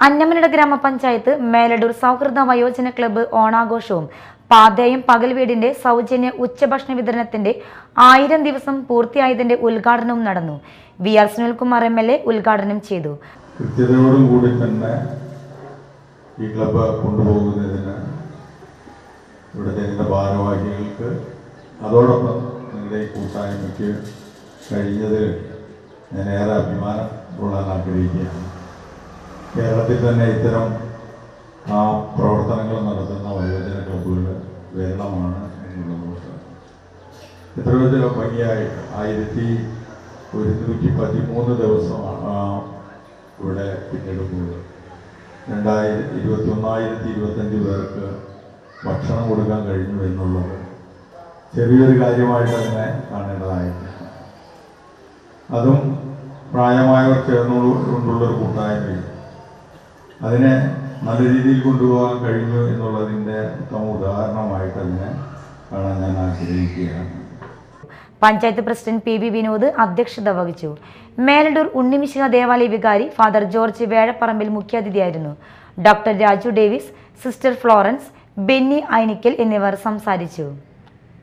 അന്നമനട ഗ്രാമപഞ്ചായത്ത് മേലടൂർ സൗഹൃദ വയോജന ക്ലബ്ബ് ഓണാഘോഷവും പാതയും പകൽ വീടിന്റെ സൗജന്യ ഉച്ചഭക്ഷണ വിതരണത്തിന്റെ ആയിരം ദിവസം പൂർത്തിയായതിന്റെ ഉദ്ഘാടനവും നടന്നു. V R Sunilkumar M L A ഉദ്ഘാടനം ചെയ്തു. കൂടി തന്നെ ഈ ക്ലബ്ബ് കൊണ്ടുപോകുന്നതിന് ഇവിടുത്തെ എന്റെ ഭാരവാഹികൾക്ക് അതോടൊപ്പം നിങ്ങളുടെ കൂട്ടായ്മയ്ക്ക് കഴിഞ്ഞതിൽ ഞാൻ ഏറെ അഭിമാനം കൊള്ളാൻ ആഗ്രഹിക്കുകയാണ്. കേരളത്തിൽ തന്നെ ഇത്തരം പ്രവർത്തനങ്ങൾ നടത്തുന്ന വയോജന ക്ലബ്ബുകൾ വിരളമാണ് എന്നുള്ളത് എത്രയോ ഭംഗിയായി. ആയിരത്തി ഒരുന്നൂറ്റി പതിമൂന്ന് ദിവസമാണ് ഇവിടെ പിന്നെടുക്കുന്നത് രണ്ടായിരത്തി ഇരുപത്തി ഒന്നായിരത്തി ഇരുപത്തഞ്ച് പേർക്ക് ഭക്ഷണം കൊടുക്കാൻ കഴിഞ്ഞു എന്നുള്ളത് ചെറിയൊരു കാര്യമായിട്ട് തന്നെ കാണേണ്ടതായിട്ടുണ്ട്. അതും പ്രായമായവർ ചേർന്നുകൊണ്ടുള്ളൊരു കൂട്ടായ്മയും അതിനെ നല്ല രീതിയിൽ കൊണ്ടുപോകാൻ കഴിഞ്ഞു എന്നുള്ളതിന്റെ ഉത്തമ ഉദാഹരണമായിട്ട് അതിനെ കാണാൻ ഞാൻ ആഗ്രഹിക്കുകയാണ്. Panchayat president P B Vinod അധ്യക്ഷത വഹിച്ചു. മേലടൂർ ഉണ്ണിമിശിക ദേവാലയ വികാരി father George Vezhaparambil മുഖ്യാതിഥിയായിരുന്നു. Doctor Raju Davis sister Florence Benny Ainikkal എന്നിവർ സംസാരിച്ചു.